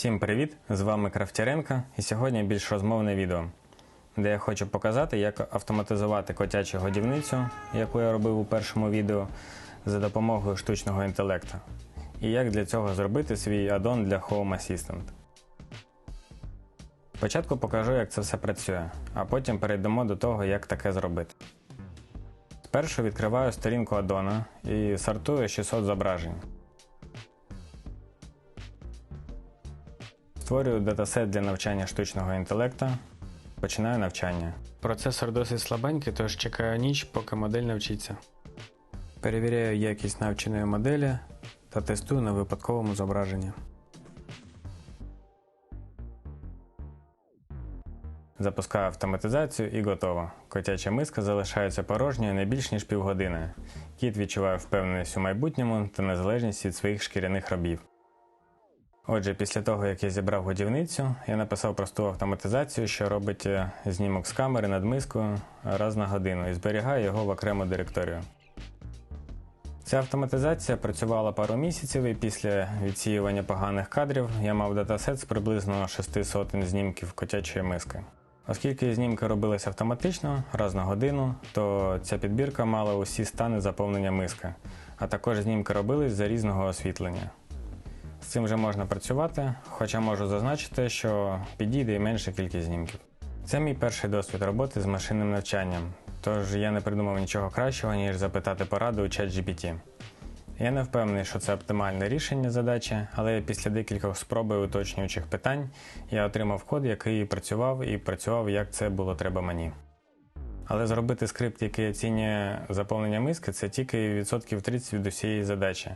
Всім привіт! З вами Крафтяренко і сьогодні більш розмовне відео, де я хочу показати, як автоматизувати котячу годівницю, яку я робив у першому відео, за допомогою штучного інтелекту, і як для цього зробити свій аддон для Home Assistant. Спочатку покажу, як це все працює, а потім перейдемо до того, як таке зробити. Спершу відкриваю сторінку аддона і сортую 600 зображень. Створюю датасет для навчання штучного інтелекту. Починаю навчання. Процесор досить слабенький, тож чекаю ніч, поки модель навчиться. Перевіряю якість навченої моделі та тестую на випадковому зображенні. Запускаю автоматизацію і готово. Котяча миска залишається порожньою не більш ніж півгодини. Кіт відчуває впевненість у майбутньому та незалежність від своїх шкіряних робів. Отже, після того, як я зібрав годівницю, я написав просту автоматизацію, що робить е, знімок з камери над мискою раз на годину і зберігає його в окрему директорію. Ця автоматизація працювала пару місяців і після відсіювання поганих кадрів я мав датасет з приблизно 6 сотень знімків котячої миски. Оскільки знімки робились автоматично раз на годину, то ця підбірка мала усі стани заповнення миски, а також знімки робились за різного освітлення. З цим вже можна працювати, хоча можу зазначити, що підійде і менша кількість знімків. Це мій перший досвід роботи з машинним навчанням, тож я не придумав нічого кращого, ніж запитати пораду у ChatGPT. Я не впевнений, що це оптимальне рішення задачі, але після декількох спроб і уточнюючих питань я отримав код, який працював і працював, як це було треба мені. Але зробити скрипт, який оцінює заповнення миски, це тільки відсотків 30 від усієї задачі.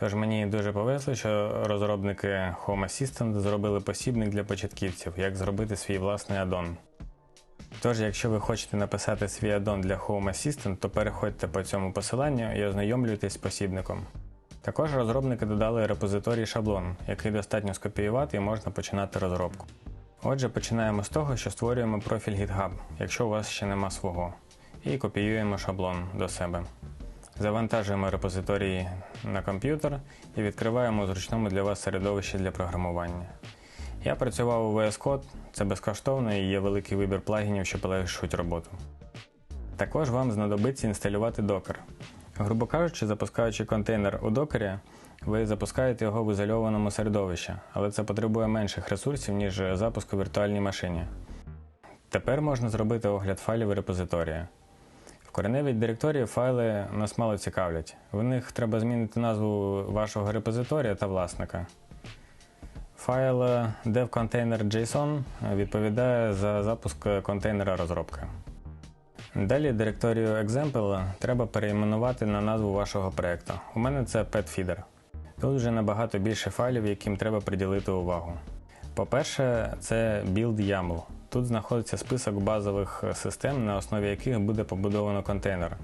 Тож мені дуже повезло, що розробники Home Assistant зробили посібник для початківців, як зробити свій власний аддон. Тож, якщо ви хочете написати свій аддон для Home Assistant, то переходьте по цьому посиланню і ознайомлюйтесь з посібником. Також розробники додали репозиторій шаблон, який достатньо скопіювати і можна починати розробку. Отже, починаємо з того, що створюємо профіль GitHub, якщо у вас ще нема свого, і копіюємо шаблон до себе. Завантажуємо репозиторії на комп'ютер і відкриваємо у зручному для вас середовищі для програмування. Я працював у VS Code, це безкоштовно і є великий вибір плагінів, що полегшують роботу. Також вам знадобиться інсталювати Docker. Грубо кажучи, запускаючи контейнер у докері, ви запускаєте його в ізольованому середовищі, але це потребує менших ресурсів, ніж запуск у віртуальній машині. Тепер можна зробити огляд файлів репозиторія. В кореневій директорії файли нас мало цікавлять. В них треба змінити назву вашого репозиторія та власника. Файл devcontainer.json відповідає за запуск контейнера розробки. Далі директорію Example треба перейменувати на назву вашого проєкту. У мене це PetFeeder. Тут вже набагато більше файлів, яким треба приділити увагу. По-перше, це build YAML. Тут знаходиться список базових систем, на основі яких буде побудовано контейнер.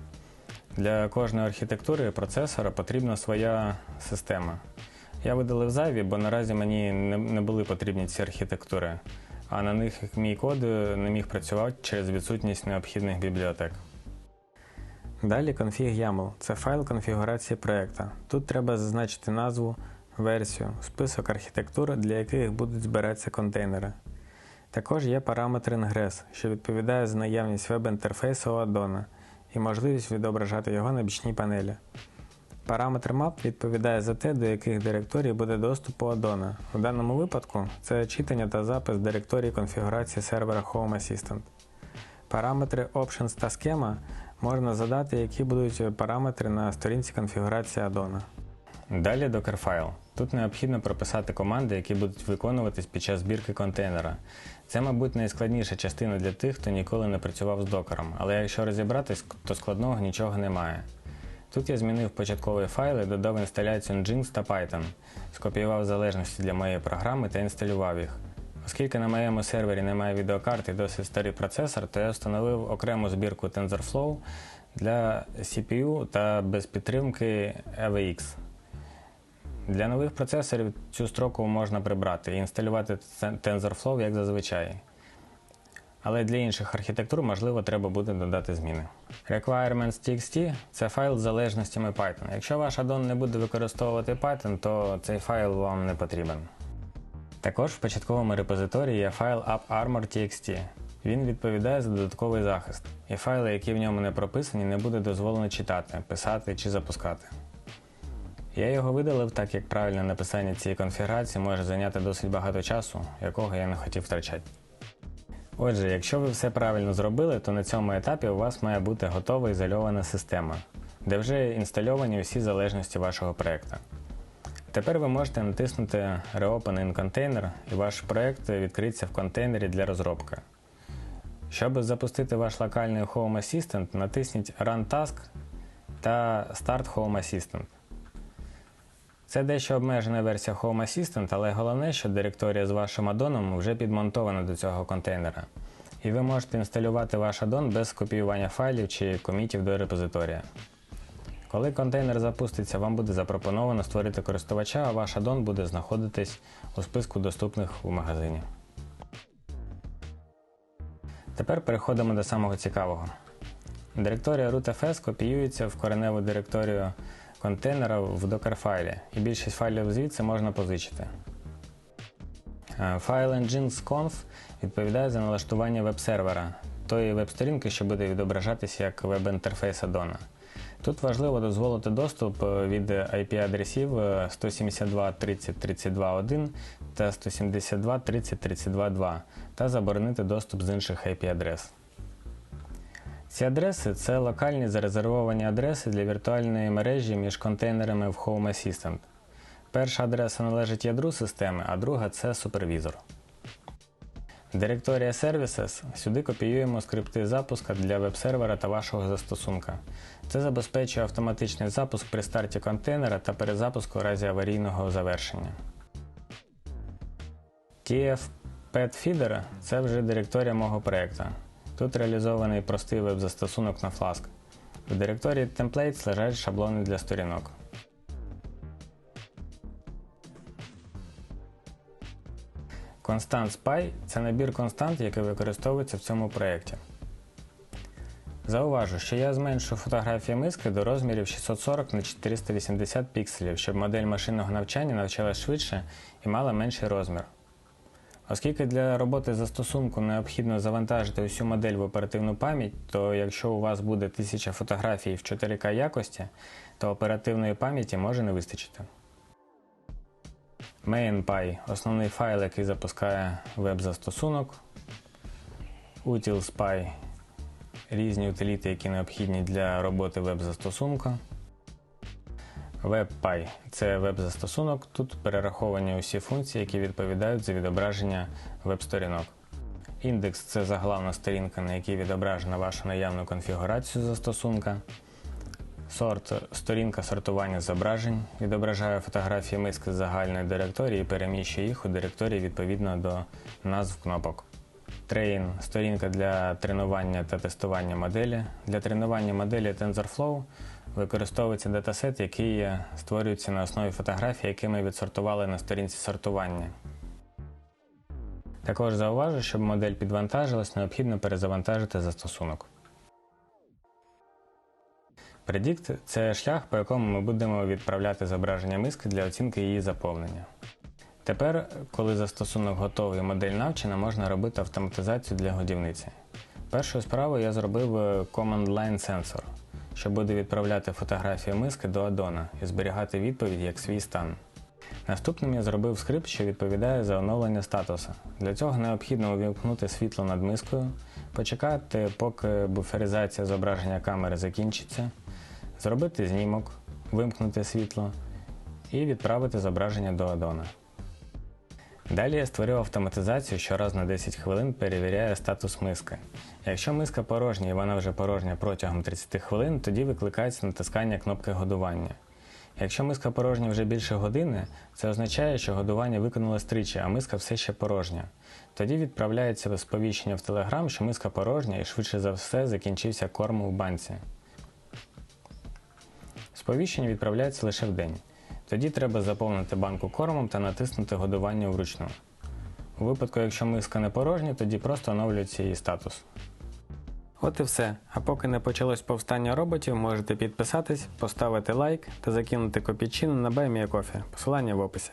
Для кожної архітектури процесора потрібна своя система. Я видалив зайві, бо наразі мені не були потрібні ці архітектури, а на них мій код не міг працювати через відсутність необхідних бібліотек. Далі config це файл конфігурації проєкту. Тут треба зазначити назву, версію, список архітектур, для яких будуть збиратися контейнери. Також є параметр Ingress, що відповідає за наявність веб-інтерфейсу аддона і можливість відображати його на бічній панелі. Параметр map відповідає за те, до яких директорій буде доступ у аддона. У даному випадку це читання та запис директорії конфігурації сервера Home Assistant. Параметри Options та схема можна задати, які будуть параметри на сторінці конфігурації аддона. Далі Dockerfile. Тут необхідно прописати команди, які будуть виконуватись під час збірки контейнера. Це, мабуть, найскладніша частина для тих, хто ніколи не працював з докером, але якщо розібратись, то складного нічого немає. Тут я змінив початкові файли, додав інсталяцію Nginx та Python, скопіював залежності для моєї програми та інсталював їх. Оскільки на моєму сервері немає відеокарти і досить старий процесор, то я встановив окрему збірку TensorFlow для CPU та без підтримки AVX. Для нових процесорів цю строку можна прибрати і інсталювати TensorFlow як зазвичай. Але для інших архітектур, можливо, треба буде додати зміни. Requirements.txt це файл з залежностями Python. Якщо ваш аддон не буде використовувати Python, то цей файл вам не потрібен. Також в початковому репозиторії є файл AppArmor.txt. Він відповідає за додатковий захист, і файли, які в ньому не прописані, не буде дозволено читати, писати чи запускати. Я його видалив, так як правильне написання цієї конфігурації може зайняти досить багато часу, якого я не хотів втрачати. Отже, якщо ви все правильно зробили, то на цьому етапі у вас має бути готова ізольована система, де вже інстальовані усі залежності вашого проєкту. Тепер ви можете натиснути Reopen in Container і ваш проєкт відкриється в контейнері для розробки. Щоб запустити ваш локальний Home Assistant, натисніть Run Task та Start Home Assistant. Це дещо обмежена версія Home Assistant, але головне, що директорія з вашим аддоном вже підмонтована до цього контейнера. І ви можете інсталювати ваш аддон без копіювання файлів чи комітів до репозиторія. Коли контейнер запуститься, вам буде запропоновано створити користувача, а ваш аддон буде знаходитись у списку доступних у магазині. Тепер переходимо до самого цікавого. Директорія rootfs копіюється в кореневу директорію контейнера в Docker файлі, і більшість файлів звідси можна позичити. Е, Файл nginx.conf відповідає за налаштування веб-сервера, тої веб-сторінки, що буде відображатися як веб-інтерфейс аддона. Тут важливо дозволити доступ е, від IP-адресів 172.30.32.1 та 172.30.32.2 та заборонити доступ з інших IP-адрес. Ці адреси це локальні зарезервовані адреси для віртуальної мережі між контейнерами в Home Assistant. Перша адреса належить ядру системи, а друга це супервізор. Директорія Services сюди копіюємо скрипти запуска для веб-сервера та вашого застосунка. Це забезпечує автоматичний запуск при старті контейнера та перезапуску у разі аварійного завершення. TF Pet Feeder це вже директорія мого проєкту. Тут реалізований простий веб-застосунок на Flask. В директорії Templates лежать шаблони для сторінок. Constant Spy це набір констант, який використовується в цьому проєкті. Зауважу, що я зменшу фотографії миски до розмірів 640 на 480 пікселів, щоб модель машинного навчання навчалась швидше і мала менший розмір. Оскільки для роботи застосунку необхідно завантажити усю модель в оперативну пам'ять, то якщо у вас буде 1000 фотографій в 4К якості, то оперативної пам'яті може не вистачити. MainPy основний файл, який запускає веб-застосунок. UtilSpy різні утиліти, які необхідні для роботи веб-застосунка. WebPy це веб-застосунок. Тут перераховані усі функції, які відповідають за відображення веб-сторінок. Індекс це заглавна сторінка, на якій відображена ваша наявну конфігурацію застосунка. Сорт сторінка сортування зображень відображає фотографії миски з загальної директорії і переміщує їх у директорії відповідно до назв кнопок. Train сторінка для тренування та тестування моделі. Для тренування моделі TensorFlow використовується датасет, який створюється на основі фотографій, які ми відсортували на сторінці сортування. Також зауважу, щоб модель підвантажилась, необхідно перезавантажити застосунок. Predict – це шлях, по якому ми будемо відправляти зображення миски для оцінки її заповнення. Тепер, коли застосунок готовий і модель навчена, можна робити автоматизацію для годівниці. Першою справою я зробив Command Line Sensor, що буде відправляти фотографії миски до аддона і зберігати відповідь як свій стан. Наступним я зробив скрипт, що відповідає за оновлення статусу. Для цього необхідно увімкнути світло над мискою, почекати, поки буферизація зображення камери закінчиться, зробити знімок, вимкнути світло і відправити зображення до аддона. Далі я створив автоматизацію, що раз на 10 хвилин перевіряє статус миски. Якщо миска порожня і вона вже порожня протягом 30 хвилин, тоді викликається натискання кнопки годування. Якщо миска порожня вже більше години, це означає, що годування виконалось тричі, а миска все ще порожня. Тоді відправляється сповіщення в Telegram, що миска порожня і швидше за все закінчився корм у банці. Сповіщення відправляється лише в день. Тоді треба заповнити банку кормом та натиснути годування вручну. У випадку, якщо миска не порожня, тоді просто оновлюється її статус. От і все. А поки не почалось повстання роботів, можете підписатись, поставити лайк та закинути копійчину на BuyMeACoffee. Посилання в описі.